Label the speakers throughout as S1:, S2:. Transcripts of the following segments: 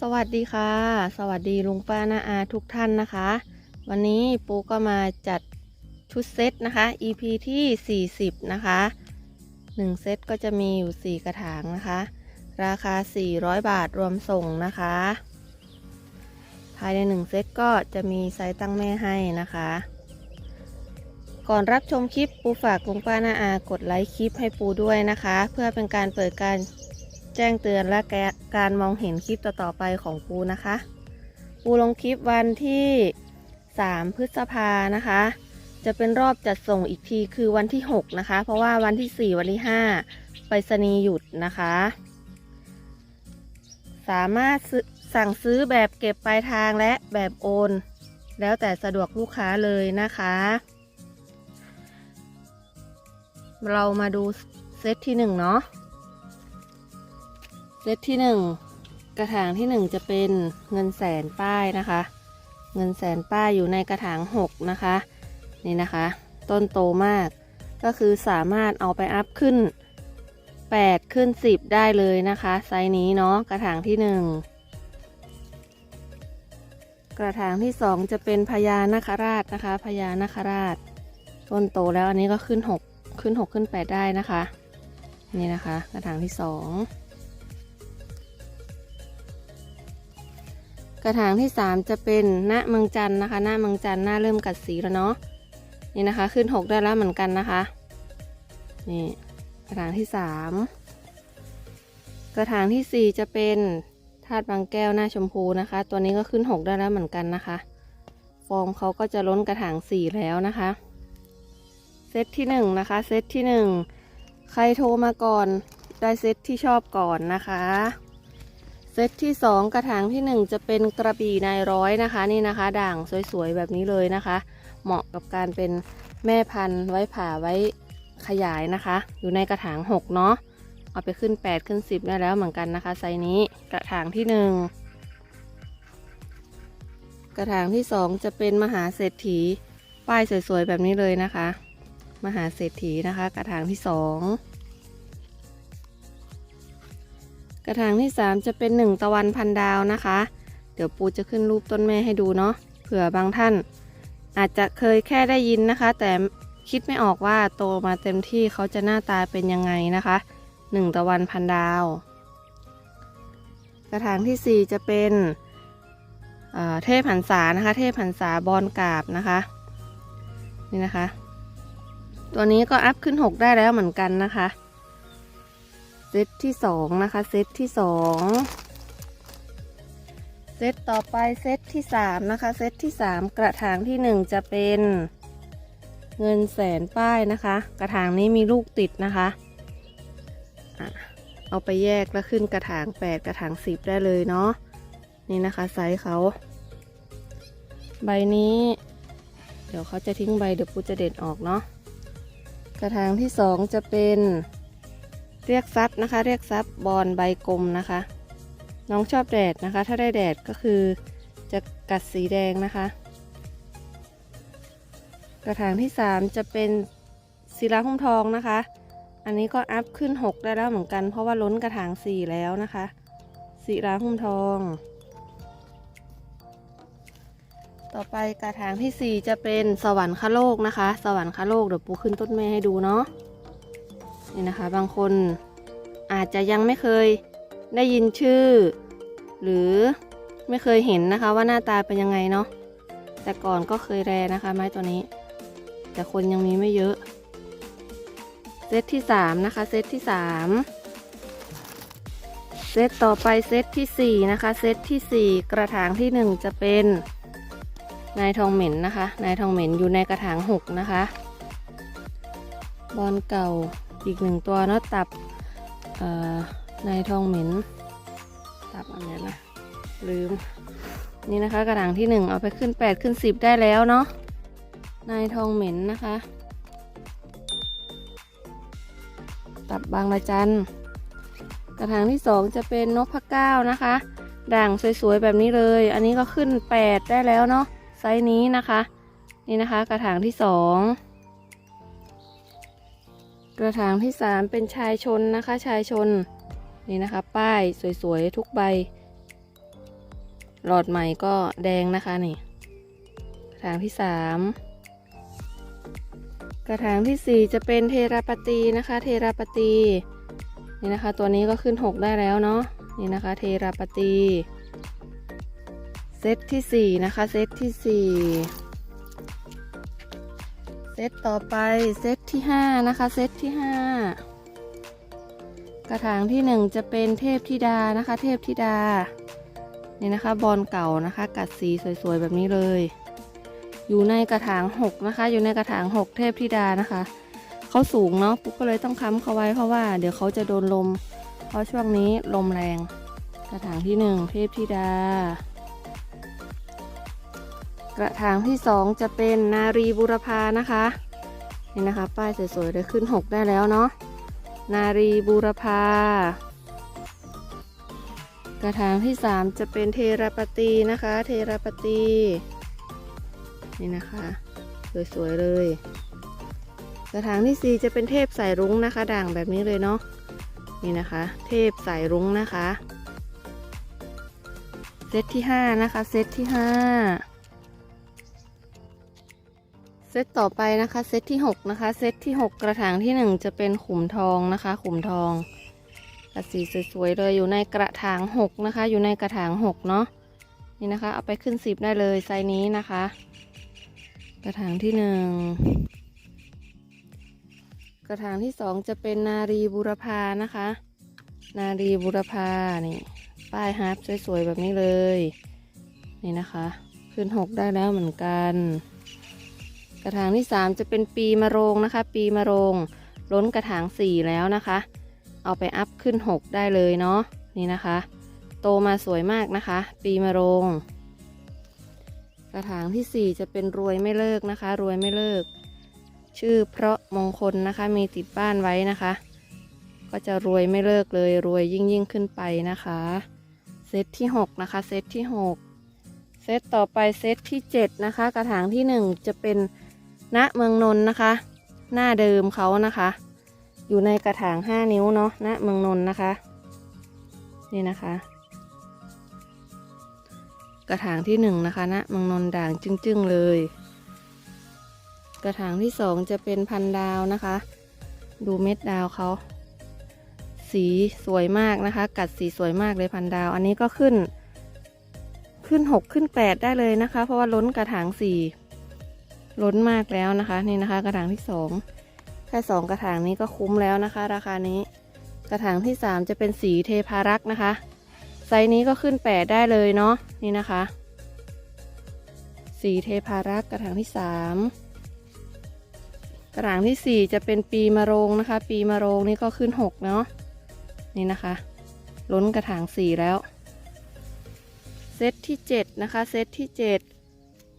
S1: สวัสดีค่ะ สวัสดีลุงป้าน้าอาทุกท่านนะคะ วันนี้ปูก็มาจัดชุดเซตนะคะ EP ที่ 40 นะคะ 1 เซตก็จะมีอยู่ 4 กระถางนะคะ ราคา 400 บาทรวมส่งนะคะ ภายใน 1 เซตก็จะมีไซส์ตั้งแม่ให้นะคะ ก่อนรับชมคลิปปูฝากลุงป้าน้าอา กดไลค์คลิปให้ปูด้วยนะคะ เพื่อเป็นการเปิดการ แจ้งเตือนและแกการมองเห็นคลิปต่อๆไปของปูนะคะ ปูลงคลิปวันที่ 3 พฤษภานะคะ จะเป็นรอบจัดส่งอีกทีคือวันที่ 6 นะคะ เพราะว่าวันที่ 4 วันที่ 5 ไปรษณีย์หยุดนะคะ สามารถสั่งซื้อแบบเก็บปลายทางและแบบโอน แล้วแต่สะดวกลูกค้าเลยนะคะ เรามาดูเซตที่ 1 เนาะ ซตที่1กระถางที่1จะเป็นเงินแสนป้ายนะคะ เงินแสนป้ายอยู่ในกระถาง6นะคะนี่นะคะ ต้นโตมาก ก็คือสามารถเอาไปอัพขึ้น 8 ขึ้น 10 ได้เลยนะคะ ไซส์นี้เนาะกระถางที่ 1 กระถางที่ 2 จะเป็นพญานาคราชนะคะพญานาคราช ต้นโตแล้วอันนี้ก็ขึ้น 6 ขึ้น 6 ขึ้น 8 ได้นะคะ นี่นะคะ กระถางที่ 2 ระถางที่ 3 จะเป็นณเมืองจันนะคะณเมืองจันหน้าเริ่มกัดสีแล้วเนาะนี่นะคะ ขึ้น 6 ได้แล้วเหมือนกันนะคะ นี่กระถางที่ 3 กระถางทีสี่ 4 จะเป็นธาตุบางแก้วหน้าชมพูนะคะ ตัวนี้ก็ขึ้น 6 ได้แล้วเหมือนกันนะคะ ฟอร์มเขาก็จะล้นกระถาง 4 แล้วนะคะ เซตที่1นะคะ เซตที่ 1 ใครโทรมาก่อนได้เซตที่ชอบก่อนนะคะ เซตที่ 2 กระถางที่ 1 จะเป็นกระบี่นายร้อยนะคะนี่นะคะ ด่างสวยๆแบบนี้เลยนะคะ เหมาะกับการเป็นแม่พันธุ์ไว้ผ่าไว้ขยายนะคะ อยู่ในกระถาง6เนาะเอาไปขึ้น 8 ขึ้น 10 ได้แล้วเหมือนกันนะคะไซนี้กระถางที่ 1 กระถางที่ 2 จะเป็นมหาเศรษฐีป้ายสวยๆแบบนี้เลยนะคะ มหาเศรษฐีนะคะ กระถางที่ 2 กระถางที่ 3 จะเป็น 1 ตะวันพันดาวนะคะ เดี๋ยวปูจะขึ้นรูปต้นแม่ให้ดูเนาะเผื่อบางท่าน อาจจะเคยแค่ได้ยินนะคะ แต่คิดไม่ออกว่าโตมาเต็มที่เขาจะหน้าตาเป็นยังไงนะคะ 1 ตะวันพันดาว กระถางทีสี่4 จะเป็นเเทพหันษานะคะ เทพหันษาบอลกาบนะคะ นี่นะคะ ตัวนี้ก็อัพขึ้น 6 ได้แล้วเหมือนกันนะคะ ซตที่สองนะคะ เซตที่สองเซตต่อไปเซตที่สามนะคะ เซตที่สามกระถางที่หนึ่งจะเป็นเงินแสนป้ายนะคะ กระถางนี้มีลูกติดนะคะเอาไปแยกแล้วขึ้นกระถางแปดกระถางสิบได้เลยเนาะนี่นะคะไซส์เขา ใบนี้ เดี๋ยวเขาจะทิ้งใบเดี๋ยวปูจะเด็ดออกเนาะกระถางที่สองจะเป็น เรียกซับนะคะ เรียกซับบอลใบกลมนะคะ น้องชอบแดดนะคะ ถ้าได้แดดก็คือจะกัดสีแดงนะคะ กระถางที่ 3 จะเป็นศิลาหุ้มทองนะคะ อันนี้ก็อัพขึ้น 6 ได้แล้วเหมือนกัน เพราะว่าล้นกระถาง 4 แล้วนะคะศิลาหุ้มทอง ต่อไปกระถางทีสี่4 จะเป็นสวรรคโลกนะคะ สวรรคโลกเดี๋ยวปูขึ้นต้นแม่ให้ดูเนาะ นี่นะคะ บางคนอาจจะยังไม่เคยได้ยินชื่อ หรือไม่เคยเห็นนะคะว่าหน้าตาเป็นยังไงเนาะแต่ก่อนก็เคยแรนะคะ ไม้ตัวนี้ แต่คนยังมีไม่เยอะ เซตที่ 3 นะคะ เซตที่ 3 เซตต่อไปเซตที่ 4 นะคะ เซตที่ 4 กระถางที่ 1 จะเป็นนายทองเหม็นนะคะ นายทองเหม็นอยู่ในกระถาง 6 นะคะ บอลเก่า อีกหนึ่งตัวเนาะตับนายทองเหม็น ตับอะไรนะลืม นี่นะคะกระถางที่หนึ่งเอาไปขึ้นแปดขึ้นสิบได้แล้วเนาะนายทองเหม็นนะคะ ตับบางระจันกระถางที่สองจะเป็นนพเก้านะคะ ด่างสวยๆแบบนี้เลย อันนี้ก็ขึ้นแปดได้แล้วเนาะไซส์นี้นะคะ นี่นะคะ กระถางที่สอง กระถางที่สามเป็นชายชนนะคะ ชายชนนี่นะคะ ป้ายสวยๆ ทุกใบ หลอดใหม่ก็แดงนะคะนี่กระถางที่สามกระถางที่สี่จะเป็นเทราปตีนะคะ เทราปตีนี่นะคะ ตัวนี้ก็ขึ้นหกได้แล้วเนาะนี่นะคะ เทราปตีเซตที่สี่นะคะ เซตที่สี่ เซตต่อไปเซตที่ห้านะคะ เซตที่ห้ากระถางที่หนึ่งจะเป็นเทพธิดานะคะ เทพธิดานี่นะคะบอลเก่านะคะ กัดสีสวยๆแบบนี้เลย อยู่ในกระถางหกนะคะ อยู่ในกระถางหกเทพธิดานะคะเขาสูงเนาะปุ๊กก็เลยต้องค้ำเขาไว้เพราะว่าเดี๋ยวเขาจะโดนลม เพราะช่วงนี้ลมแรง กระถางที่หนึ่งเทพธิดา กระถางที่สองจะเป็นนารีบุรพานะคะนี่นะคะ ป้ายสวยๆเลยขึ้นหกได้แล้วเนาะนารีบูรพากระถางที่สามจะเป็นเทราปตีนะคะ เทราปตีนี่นะคะ สวยๆเลย กระถางที่สี่จะเป็นเทพสายรุ้งนะคะ ด่างแบบนี้เลยเนาะนี่นะคะ เทพสายรุ้งนะคะ เซตที่ห้านะคะ เซตที่ห้า ซตต่อไปนะคะเซตที่หกนะคะเซตที่หกกระถางที่หนึ่งจะเป็นขุมทองนะคะ ขุมทองกระสีสวยๆเลยอยู่ในกระถางหกนะคะ อยู่ในกระถางหกเนาะนี่นะคะ เอาไปขึ้นสิบได้เลยไซส์นี้นะคะ กระถางที่หนึ่งกระถางที่สองจะเป็นนารีบุรพานะคะ นารีบุรพานี่ป้ายฮาร์ปสวยๆแบบนี้เลย นี่นะคะ ขึ้นหกได้แล้วเหมือนกัน กระถางที่สามจะเป็นปีมะโรงนะคะ ปีมะโรงล้นกระถางสี่แล้วนะคะ เอาไปอัพขึ้น 6 ได้เลยเนาะนี่นะคะ โตมาสวยมากนะคะ ปีมะโรง กระถางที่ 4 จะเป็นรวยไม่เลิกนะคะ รวยไม่เลิก ชื่อเพราะมงคลนะคะมีติดบ้านไว้นะคะ ก็จะรวยไม่เลิกเลยรวยยิ่งยิ่งขึ้นไปนะคะเซตที่ 6 นะคะ เซตที่ 6 เซตต่อไปเซตที่ 7 นะคะ กระถางที่ 1 จะเป็น ณเมืองนนท์นะคะ หน้าเดิมเขานะคะ อยู่ในกระถาง5นิ้วเนาะณเมืองนนท์นะคะ นี่นะคะ กระถางที่1นะคะณเมืองนนท์ด่างจึ้งๆเลย กระถางที่2จะเป็นพันดาวนะคะ ดูเม็ดดาวเขาสีสวยมากนะคะ กัดสีสวยมากเลยพันดาว อันนี้ก็ขึ้น ขึ้น6ขึ้น8ได้เลยนะคะ เพราะว่าล้นกระถาง4 ล้นมากแล้วนะคะ นี่นะคะ กระถางที่2แค่สองกระถางนี้ก็คุ้มแล้วนะคะ ราคานี้ กระถางที่สามจะเป็นสีเทพารักษ์นะคะ ไซส์นี้ก็ขึ้นแปดได้เลยเนาะนี่นะคะ สีเทพารักษ์กระถางที่สามกระถางที่สี่จะเป็นปีมะโรงนะคะ ปีมะโรงนี่ก็ขึ้นหกเนาะนี่นะคะ ล้นกระถางสี่แล้วเซตที่เจ็ดนะคะ เซตที่เจ็ด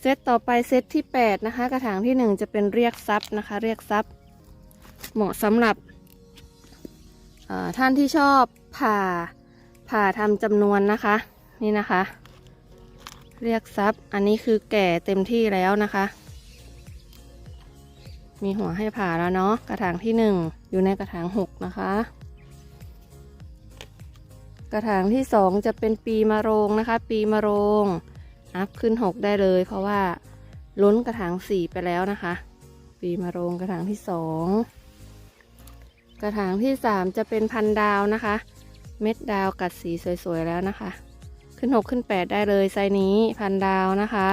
S1: เซตต่อไปเซตที่แปดนะคะ กระถางที่หนึ่งจะเป็นเรียกทรัพย์นะคะ เรียกทรัพย์เหมาะสำหรับท่านที่ชอบผ่าผ่าทำจำนวนนะคะ นี่นะคะ เรียกทรัพย์อันนี้คือแก่เต็มที่แล้วนะคะ มีหัวให้ผ่าแล้วเนาะกระถางที่หนึ่งอยู่ในกระถางหกนะคะ กระถางที่สองจะเป็นปีมะโรงนะคะ ปีมะโรง อัพขึ้นหกได้เลย เพราะว่าล้นกระถางสี่ไปแล้วนะคะปีมะโรงกระถางที่สองกระถางที่สามจะเป็นพันดาวนะคะ เม็ดดาวกัดสีสวยๆแล้วนะคะ ขึ้นหกขึ้นแปดได้เลยไซนี้พันดาวนะคะ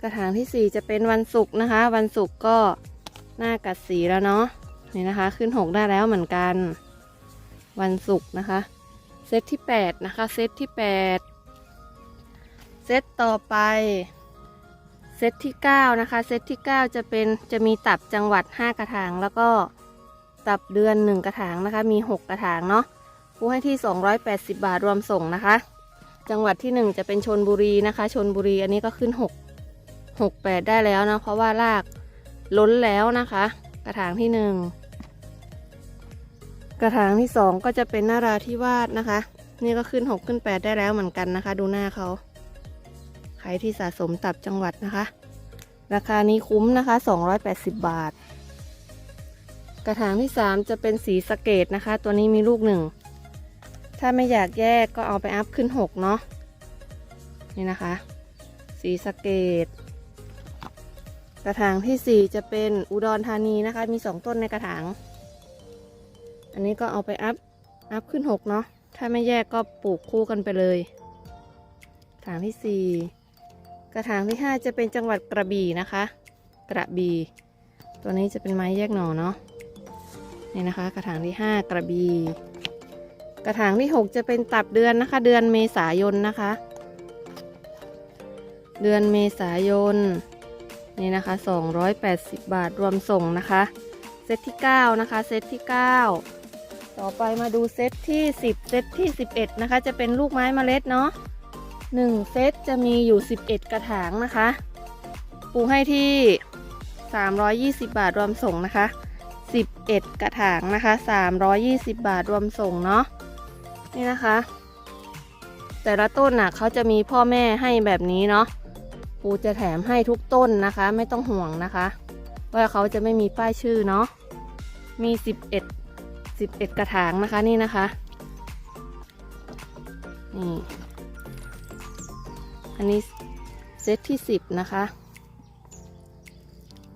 S1: กระถางที่สี่จะเป็นวันศุกร์นะคะ วันศุกร์ก็หน้ากัดสีแล้วเนาะนี่นะคะ ขึ้นหกได้แล้วเหมือนกัน วันศุกร์นะคะ เซตที่แปดนะคะ เซตที่แปด เซตต่อไป เซตที่ 9 นะคะ เซตที่ 9 จะเป็นจะมีตับจังหวัด 5 กระถาง แล้วก็ตับเดือน 1 กระถางนะคะ มี 6 กระถางเนาะผู้ให้ที่ 280 บาทรวมส่งนะคะ จังหวัดที่ 1 จะเป็นชนบุรีนะคะชนบุรีอันนี้ก็ขึ้น 6 6 8 ได้แล้วนะเพราะว่าลากล้นแล้วนะคะ กระถางที่ 1 กระถางที่ 2 ก็จะเป็นนาราธิวาสนะคะ นี่ก็ขึ้น 6 ขึ้น 8 ได้แล้วเหมือนกันนะคะ ดูหน้าเขา รที่สะสมตับจังหวัดนะคะ ราคานี้คุ้มนะคะ 280 บาท กระถางที่ 3 จะเป็นสีสเกตนะคะ ตัวนี้มีลูกหนึ่ง ถ้าไม่อยากแยกก็เอาไปอัพขึ้น 6 เนาะนี่นะคะ สีสเกต กระถางที่ 4 จะเป็นอุดรธานีนะคะ มี 2 ต้นในกระถาง อันนี้ก็เอาไปอัพอัพขึ้น 6 เนาะถ้าไม่แยกก็ปลูกคู่กันไปเลยกระถางที่4ก ระถางที่ 5 จะเป็นจังหวัดกระบี่นะคะ กระบี่ตัวนี้จะเป็นไม้แยกหน่อเนาะนี่นะคะ กระถางที่ 5 กระบี่กระถางที่ 6 จะเป็นตับเดือนนะคะ เดือนเมษายนนะคะ เดือนเมษายนนี่นะคะ 280 บาทรวมส่งนะคะ เซตที่ 9 นะคะ เซตที่ 9 ต่อไปมาดูเซตที่ 10 เซตที่ 11 นะคะ จะเป็นลูกไม้เมล็ดเนาะ 1 เซตจะมีอยู่ 11 กระถางนะคะ ปูให้ที่ 320 บาทรวมส่งนะคะ 11 กระถางนะคะ 320 บาทรวมส่งเนาะนี่นะคะ แต่ละต้นน่ะเขาจะมีพ่อแม่ให้แบบนี้เนาะปูจะแถมให้ทุกต้นนะคะ ไม่ต้องห่วงนะคะ ว่าเขาจะไม่มีป้ายชื่อเนาะมี 11 11 กระถางนะคะนี่นะคะนี่ อันนี้เซตที่10นะคะ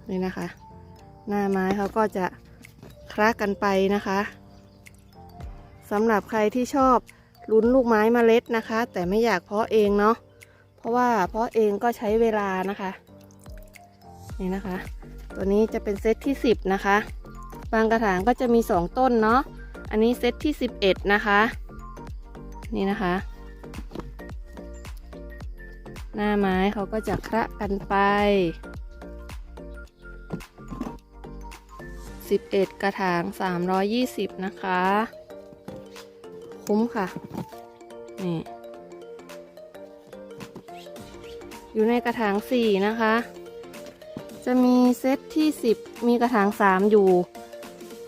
S1: นี่นะคะ หน้าไม้เขาก็จะคละกันไปนะคะสำหรับใครที่ชอบลุ้นลูกไม้เมล็ดนะคะ แต่ไม่อยากเพาะเองเนาะเพราะว่าเพาะเองก็ใช้เวลานะคะนี่นะคะ ตัวนี้จะเป็นเซตที่ 10 นะคะ บางกระถางก็จะมี 2 ต้นเนาะอันนี้เซตที่ 11 นะคะ นี่นะคะ หน้าไม้เขาก็จะคละกันไป 11 กระถาง 320 นะคะ คุ้มค่ะ นี่ อยู่ในกระถาง 4 นะคะ จะมีเซตที่ 10 มีกระถาง 3 อยู่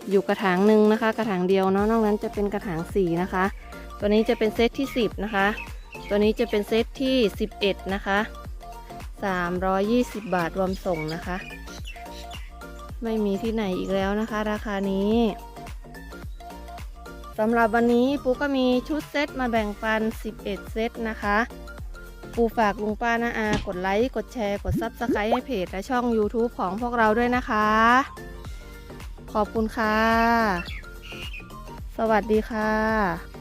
S1: อยู่กระถางหนึ่งนะคะ กระถางเดียวเนาะ นอกนั้นจะเป็นกระถาง 4 นะคะ ตัวนี้จะเป็นเซตที่ 10 นะคะ ตัวนี้จะเป็นเซตที่ 11 นะคะ 320 บาทรวมส่งนะคะ ไม่มีที่ไหนอีกแล้วนะคะ ราคานี้สำหรับวันนี้ปูก็มีชุดเซตมาแบ่งปัน 11 เซตนะคะ ปูฝากลุงป้านาอา กดไลค์ กดแชร์ กดซับสไครต์ให้เพจและช่อง YouTube ของพวกเราด้วยนะคะ ขอบคุณค่ะ สวัสดีค่ะ